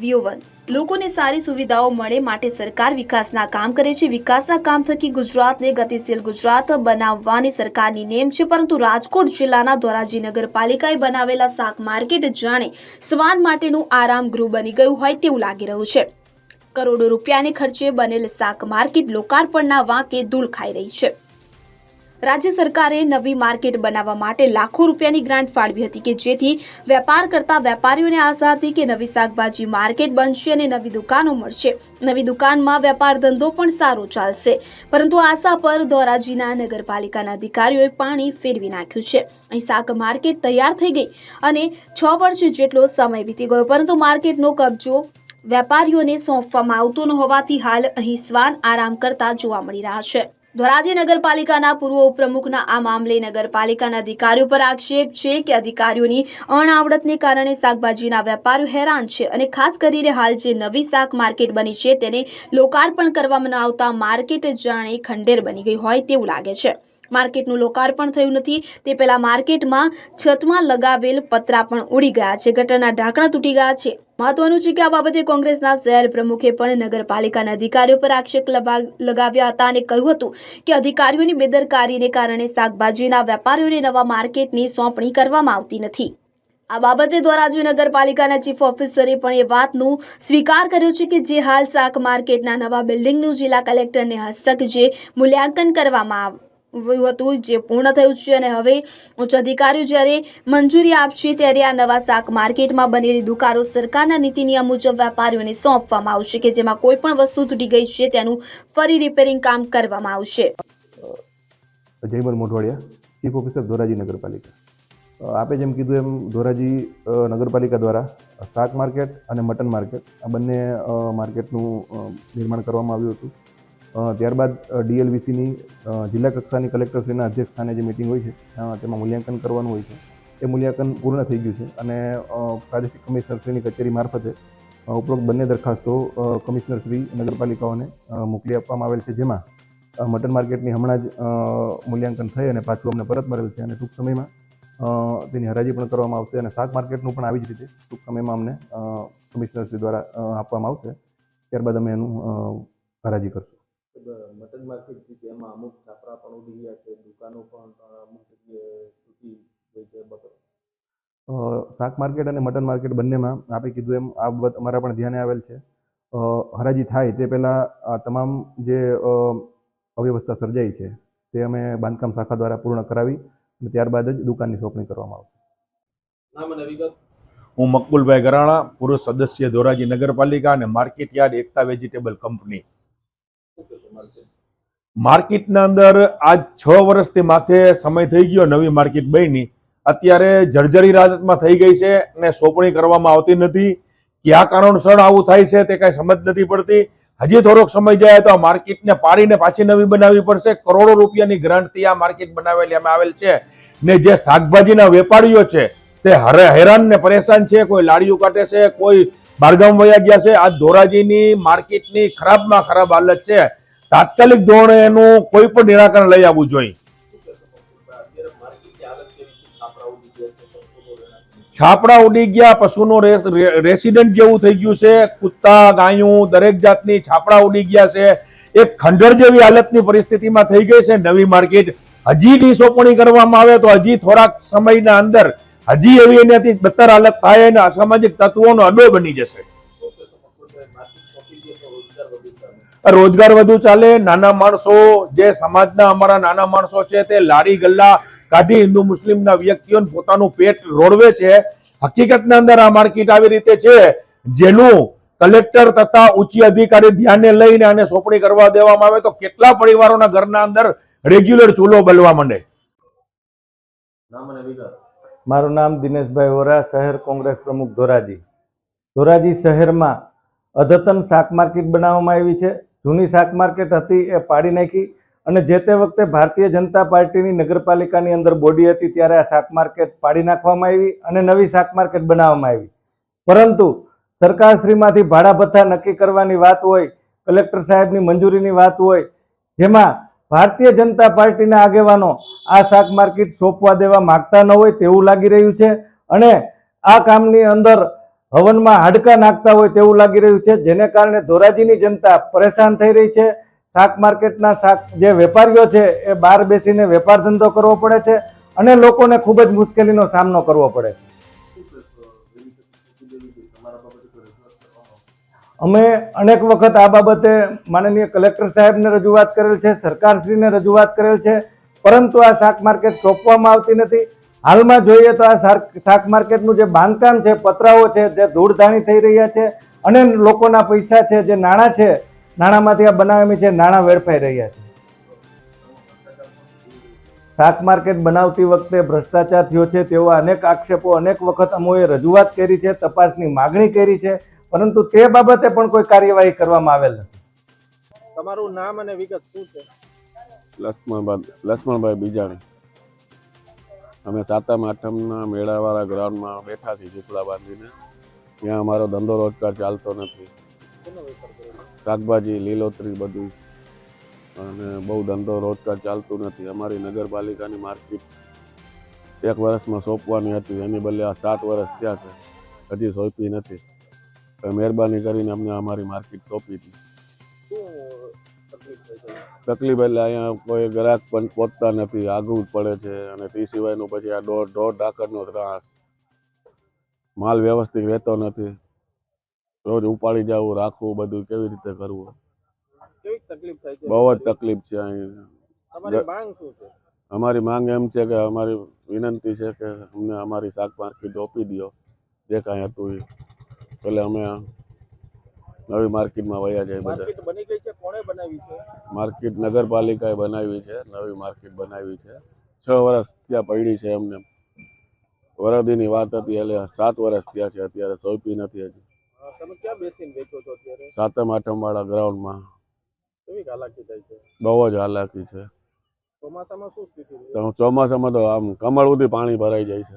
વ્યુવન લોકોને સારી સુવિધાઓ મળે માટે સરકાર વિકાસના કામ કરે છે. વિકાસના કામ થકી ગુજરાતને ગતિશીલ ગુજરાત બનાવવાની સરકારની નેમ છે, પરંતુ રાજકોટ જિલ્લાના ધોરાજી નગરપાલિકાએ બનાવેલા શાક માર્કેટ જાણે શ્વાન માટેનું આરામ ગૃહ બની ગયું હોય તેવું લાગી રહ્યું છે. કરોડો રૂપિયાને ખર્ચે બનેલ શાક માર્કેટ લોકાર્પણના વાંકે ધૂળ ખાઈ રહી છે. રાજ્ય સરકારે નવી માર્કેટ બનાવવા માટે લાખો રૂપિયાની ગ્રાન્ટ ફાળવી હતી કે જેથી વેપાર કરતા વેપારીઓને આશા હતી કે નવી શાકભાજી માર્કેટ બનશે અને નવી દુકાનો મળશે. નવી દુકાનમાં વેપાર ધંધો પણ સારો ચાલશે. પરંતુ આશા પર ધોરાજીના નગરપાલિકાના અધિકારીઓએ પાણી ફેરવી નાખ્યું છે. અહીં શાક માર્કેટ તૈયાર થઈ ગઈ અને છ વર્ષ જેટલો સમય વીતી ગયો. પરંતુ માર્કેટનો કબજો વેપારીઓને સોંપવામાં આવતો ન હોવાથી હાલ અહીં શ્વાન આરામ કરતા જોવા મળી રહ્યા છે. ધોરાજી નગરપાલિકાના પૂર્વ ઉપપ્રમુખના આ મામલે નગરપાલિકાના અધિકારીઓ પર આક્ષેપ છે કે અધિકારીઓની અણઆવડતને કારણે શાકભાજીના વેપારીઓ હેરાન છે અને ખાસ કરીને હાલ જે નવી શાક માર્કેટ બની છે તેને લોકાર્પણ કરવામાં આવતા માર્કેટ જાણે ખંડેર બની ગઈ હોય તેવું લાગે છે. માર્કેટનું લોકાર્પણ થયું નથી. તે પહેલાં માર્કેટમાં છતમાં લગાવેલ પતરા પણ ઉડી ગયા છે. ગટરના ઢાંકણા તૂટી ગયા છે. મહત્વનું છે કે આ બાબતે કોંગ્રેસના શહેર પ્રમુખે પણ નગરપાલિકાના અધિકારીઓ પર આક્ષેપ લગાવ્યા હતા અને કહ્યું હતું કે અધિકારીઓની બેદરકારીને કારણે શાકભાજીના વેપારીઓને નવા માર્કેટની સોંપણી કરવામાં આવતી નથી. આ બાબતે દ્વારા ધોરાજી નગરપાલિકાના ચીફ ઓફિસરે પણ એ વાતનું સ્વીકાર કર્યો છે કે જે હાલ શાક માર્કેટના નવા બિલ્ડિંગનું જિલ્લા કલેક્ટરને હસ્તક જે મૂલ્યાંકન કરવામાં હતું જે પૂર્ણ થયું છે અને હવે ઉચ્ચ અધિકારીઓ જ્યારે મંજૂરી આપશે ત્યારે આ નવા શાક માર્કેટમાં બનેલી દુકાનો સરકારના નીતિ નિયમ મુજબ વેપારીઓને સોંપવામાં આવશે કે જેમાં કોઈ પણ વસ્તુ તૂટી ગઈ છે તેનું ફરી રિપેરિંગ કામ કરવામાં આવશે. જયમલ મોઢવાડિયા. ચીફ ઓફિસર ધોરાજી નગરપાલિકા. આપે જેમ કીધું એમ ધોરાજી નગરપાલિકા દ્વારા શાક માર્કેટ અને મટન માર્કેટ આ બંને માર્કેટનું નિર્માણ કરવામાં આવ્યું હતું. ત્યારબાદ ડીએલવીસીની જિલ્લા કક્ષાની કલેક્ટરશ્રીના અધ્યક્ષ સ્થાને જે મિટિંગ હોય છે તેમાં મૂલ્યાંકન કરવાનું હોય છે. એ મૂલ્યાંકન પૂર્ણ થઈ ગયું છે અને પ્રાદેશિક કમિશનરશ્રીની કચેરી મારફતે ઉપરોક્ત બંને દરખાસ્તો કમિશનરશ્રી નગરપાલિકાઓને મોકલી આપવામાં આવેલ છે, જેમાં મટન માર્કેટની હમણાં જ મૂલ્યાંકન થઈ અને પાછું અમને પરત મળેલ છે અને ટૂંક સમયમાં તેની હરાજી પણ કરવામાં આવશે અને શાક માર્કેટનું પણ આવી જ રીતે ટૂંક સમયમાં અમને કમિશનરશ્રી દ્વારા આપવામાં આવશે. ત્યારબાદ અમે એનું હરાજી કરશું. મટન માર્કેટ છે તેમાં અમુક છાપરા પણ ઉડી ગયા છે દુકાનો પણ અમુક જગ્યાએ તૂટી ગઈ છે બતો શાક માર્કેટ અને મટન માર્કેટ બંનેમાં આપે કીધું એમ આ બાબત અમારા પણ ધ્યાને આવેલ છે. હરાજી થાય તે પહેલાં તમામ જે અવ્યવસ્થા સર્જાઈ છે તે અમે બાંધકામ શાખા દ્વારા પૂર્ણ કરાવી અને ત્યારબાદ જ દુકાનની સોંપણી કરવામાં આવશે. નામ અને વિગત? હું મકબુલભાઈ ગરાણા પૂર્વ સદસ્ય ધોરાજી નગરપાલિકા અને market yard Ekta vegetable company. માર્કેટના અંદર આજ છ વર્ષથી માથે સમય થઈ ગયો નવી માર્કેટ બની અત્યારે જર્જરી રાજતમાં થઈ ગઈ છે અને સોંપણી કરવામાં આવતી નથી. કયા કારણસર આવું થાય છે તે કાંઈ સમજ નથી પડતી. હજી થોડોક સમય જાય તો આ માર્કેટને પાડીને પાછી નવી બનાવવી પડશે. કરોડો રૂપિયાની ગ્રાન્ટથી આ માર્કેટ બનાવેલી અમે આવેલ છે. ને જે શાકભાજીના વેપારીઓ છે તે હરે હેરાન ને પરેશાન છે, કોઈ લાડીઓ કાઢે છે, કોઈ બારગામ વયા ગયા છે. આ ધોરાજીની માર્કેટની ખરાબમાં ખરાબ હાલત છે. તાત્કાલિક ધોરણે એનું કોઈ પણ નિરાકરણ લઈ આવવું જોઈએ. છાપડા ઉડી ગયા, પશુનો રેસ- રેસિડન્ટ જેવું થઈ ગયું છે. કૂતા, ગાયું, દરેક જાતની છાપડા ઉડી ગયા છે. એક ખંડર જેવી હાલતની પરિસ્થિતિમાં થઈ ગઈ છે નવી માર્કેટ. હજી ડીસોપણી કરવામાં આવે તો હજી થોડાક સમયના અંદર હજી એવી એનાથી બદતર હાલત થાય અને અસામાજિક તત્વોનો અડો બની જશે. રોજગાર વધુ ચાલે, નાના માણસો જે સમાજના અમારા નાના માણસો છે તે લારી ગલ્લા કાઢી હિન્દુ મુસ્લિમના વ્યક્તિઓ પોતાનું પેટ રોડવે છે. હકીકતના અંદર આ માર્કેટ આવી રીતે છે, જેનું કલેક્ટર તથા ઉચ્ચ અધિકારી ધ્યાને લઈને આને સોંપણી કરવા દેવામાં આવે તો કેટલા પરિવારોના ઘરના અંદર રેગ્યુલર ચૂલો બલવા માંડે? મારું નામ દિનેશભાઈ વોરા, શહેર કોંગ્રેસ પ્રમુખ ધોરાજી. ધોરાજી શહેરમાં અદ્યતન શાક માર્કેટ બનાવવામાં આવી છે. જૂની શાક માર્કેટ હતી, એ પાડી નાખી અને જે તે વખતે ભારતીય જનતા પાર્ટીની નગરપાલિકાની અંદર બોડી હતી, ત્યારે આ શાક માર્કેટ પાડી નાખવામાં આવી અને નવી શાક માર્કેટ બનાવવામાં આવી. પરંતુ સરકારશ્રીમાંથી ભાડા ભથ્થા નક્કી કરવાની વાત હોય, કલેક્ટર સાહેબની મંજૂરીની વાત હોય, જેમાં ભારતીય જનતા પાર્ટીના આગેવાનો આ શાક માર્કેટ સોંપવા દેવા માગતા ન હોય તેવું લાગી રહ્યું છે અને આ કામની અંદર હવનમાં હાડકા નાખતા હોય તેવું લાગી રહ્યું છે, જેને કારણે ધોરાજીની જનતા પરેશાન થઈ રહી છે. શાક માર્કેટના શાક જે વેપારીઓ છે, એ બહાર બેસીને વેપાર ધંધો કરવો પડે છે અને લોકોને ખૂબ જ મુશ્કેલીનો સામનો કરવો પડે છે. અમે અનેક વખત આ બાબતે માનનીય કલેક્ટર સાહેબને રજૂઆત કરેલ છે, સરકારશ્રીને રજૂઆત કરેલ છે, પરંતુ આ શાક માર્કેટ સોંપવામાં આવતી નથી. હાલમાં જોઈએ તો આ શાક- માર્કેટનું જે બાંધકામ છે, પતરાઓ છે, જે ધૂળધાણી થઈ રહ્યા છે અને લોકોના પૈસા છે, જે નાણાં છે, નાણાંમાંથી આ બનાવેલી છે, નાણાં વેડફાઈ રહ્યા છે. શાક માર્કેટ બનાવતી વખતે ભ્રષ્ટાચાર થયો છે તેવા અનેક આક્ષેપો અનેક વખત અમોએ રજૂઆત કરી છે, તપાસની માગણી કરી છે પરંતુ તે બાબતે પણ કોઈ કાર્યવાહી કરવામાં આવેલ નથી. તમારું નામ અને વિગત શું છે? લક્ષ્મણભાઈ લક્ષ્મણભાઈ બીજાણી. અમે સાતમ આઠમના મેળાવાળા ગ્રાઉન્ડમાં બેઠા છીએ ઝૂંપડા બાંધીને ત્યાં અમારો ધંધો રોજગાર ચાલતો નથી. શાકભાજી લીલોતરી બધું. અને બહુ ધંધો રોજગાર ચાલતું નથી. અમારી નગરપાલિકાની માર્કેટ એક વર્ષમાં સોંપવાની હતી. એની બદલે આ સાત વર્ષ થયા છે. હજી સોંપી નથી. મહેરબાની કરીને અમને અમારી માર્કેટ સોંપી હતી. તકલીફ એટલે અહીંયા કોઈ ગ્રાહક પણ પહોંચતા નથી આગવું જ પડે છે અને તે સિવાયનું પછી આ દોઢ દોઢ ડાકરનો ત્રાસ માલ વ્યવસ્થિત રહેતો નથી. રોજ ઉપાડી જવું રાખવું બધું કેવી રીતે કરવું? બહુ જ તકલીફ છે અહીં. અમારી માંગ એમ છે કે અમારી વિનંતી છે કે અમને અમારી શાક માર્કેટ આપી દો જે કાંઈ હતું એ. એટલે અમે નવી માર્કેટમાં વયા જાય બધા. માર્કેટ બની ગઈ છે? કોણે બનાવી છે? માર્કેટ નગરપાલિકાએ બનાવી છે નવી માર્કેટ બનાવી છે. છ વર્ષ ત્યાં પડી છે એમને. વરદીની વાત હતી એટલે સાત વર્ષ થયા છે અત્યારે સોંપી નથી હજી. તમે ક્યાં બેસીને વેચો છો અત્યારે? સાતમ આઠમ વાળા ગ્રાઉન્ડમાં. કેવી હાલાકી થાય છે? બહુ જ હાલાકી છે. ચોમાસામાં શું સ્થિતિ ચોમાસામાં તો આમ કમળ સુધી પાણી ભરાઈ જાય છે.